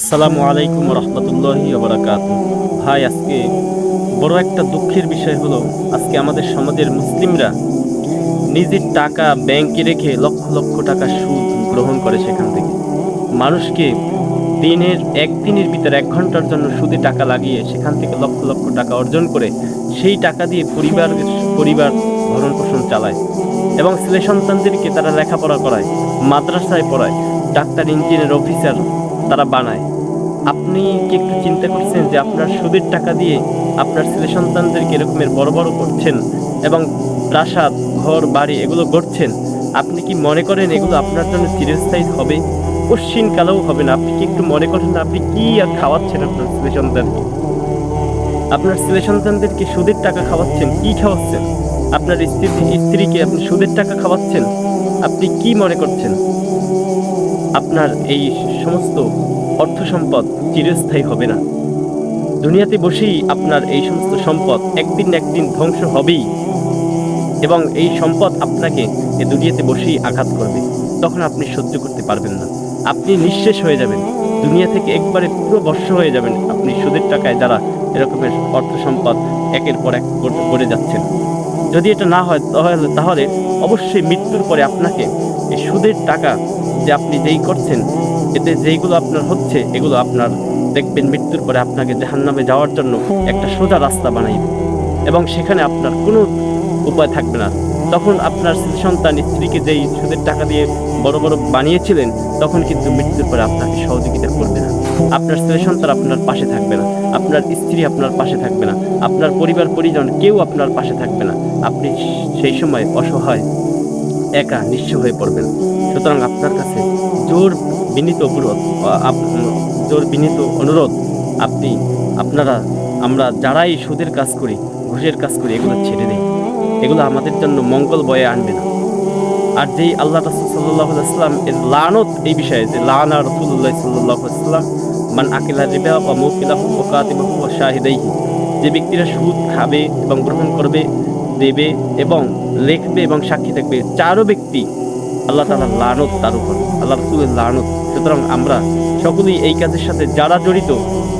আসসালামু আলাইকুম রহমতুল্লাহি বারাকাত ভাই, আজকে বড় একটা দুঃখের বিষয় হলো, আজকে আমাদের সমাজের মুসলিমরা নিজের টাকা ব্যাংকে রেখে লক্ষ লক্ষ টাকা সুদ গ্রহণ করে সেখান থেকে। মানুষকে দিনের একদিনের ভিতরে এক ঘণ্টার জন্য সুদে টাকা লাগিয়ে সেখান থেকে লক্ষ লক্ষ টাকা অর্জন করে সেই টাকা দিয়ে পরিবার পরিবার ভরণ পোষণ চালায় এবং ছেলে সন্তানদেরকে তারা লেখাপড়া করায়, মাদ্রাসায় পড়ায়, ডাক্তার, ইঞ্জিনিয়ার, অফিসার তারা বানায়। আপনি কি একটু চিন্তা করছেন যে আপনার সুদের টাকা দিয়ে আপনার ছেলে সন্তানদেরকে এরকমের বড় বড় করছেন এবং প্রাসাদ, ঘর, বাড়ি এগুলো গড়ছেন? আপনি কি মনে করেন এগুলো আপনার জন্য চিরস্থায়ী হবে? কালেও হবে না। আপনি কি একটু মনে করেন না আপনি কি আর খাওয়াচ্ছেন আপনার ছেলে সন্তানকে? আপনার ছেলে সন্তানদেরকে সুদের টাকা খাওয়াচ্ছেন? কি খাওয়াচ্ছেন? আপনার স্ত্রী, স্ত্রীকে আপনি সুদের টাকা খাওয়াচ্ছেন? আপনি কি মনে করছেন? আপনার এই সমস্ত অর্থ সম্পদ চিরস্থায়ী হবে না। দুনিয়াতে বসেই আপনার এই সমস্ত সম্পদ একদিন একদিন ধ্বংস হবেই এবং এই সম্পদ আপনাকে এ দুনিয়াতে বসেই আঘাত করবে। তখন আপনি সহ্য করতে পারবেন না। আপনি নিঃশেষ হয়ে যাবেন। দুনিয়া থেকে একবারে পুরো বর্ষ হয়ে যাবেন। আপনি সুদের টাকায় যারা এরকমের অর্থ সম্পদ একের পর এক করে যাচ্ছেন। যদি এটা না হয়, তাহলে তাহলে অবশ্যই মৃত্যুর পরে আপনাকে এই সুদের টাকা যে আপনি যেই করছেন এতে যেইগুলো আপনার হচ্ছে, এগুলো আপনার দেখবেন মৃত্যুর পরে আপনাকে জাহান্নামে যাওয়ার জন্য একটা সোজা রাস্তা বানাইবে। এবং সেখানে আপনার কোনো উপায় থাকবে না। তখন আপনার স্ত্রী সন্তান, স্ত্রীকে যেই সুদের টাকা দিয়ে বড় বড় বানিয়েছিলেন, তখন কিন্তু মৃত্যুর পরে আপনাকে সহযোগিতা করবে না। আপনার ছেলে সন্তান আপনার পাশে থাকবে না। আপনার স্ত্রী আপনার পাশে থাকবে না। আপনার পরিবার, পরিজন কেউ আপনার পাশে থাকবে না। আপনি সেই সময় অসহায়, একা, নিঃস্ব হয়ে পড়বেন। সুতরাং আপনার কাছে জোর বিনীত অনুরোধ জোর বিনীত অনুরোধ আপনি, আপনারা, আমরা যারাই সুদের কাজ করি, ঘুষের কাজ করি, এগুলো ছেড়ে দিই। এগুলো আমাদের জন্য মঙ্গল বয়ে আনবে না। আর যেই আল্লাহ রসুল সাল্লাহ আসলাম এর লানত এই বিষয়ে, যে লানা রসুল্লাহ সাল্লাহ আসলাম মান আকিলা রিবা বা মুকিলাহ ও কাতিবাহু ও শাহিদাইহি, যে ব্যক্তিরা সুদ খাবে এবং গ্রহণ করবে, দেবে এবং লিখবে এবং সাক্ষী থাকবে চারও ব্যক্তি আল্লাহ তালা লানত তার উপর। আল্লাহ রসুলের লানত। সুতরাং আমরা সকলেই এই কাজের সাথে যারা জড়িত,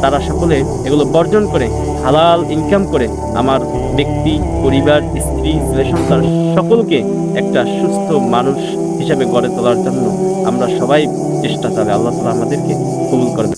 তারা সকলে এগুলো বর্জন করে, হালাল ইনকাম করে আমার ব্যক্তি, পরিবার, স্ত্রী, ছেলে, সন্তান সকলকে একটা সুস্থ মানুষ হিসাবে গড়ে তোলার জন্য আমরা সবাই চেষ্টা চালাই। আল্লাহ তালা আমাদেরকে কবুল করবে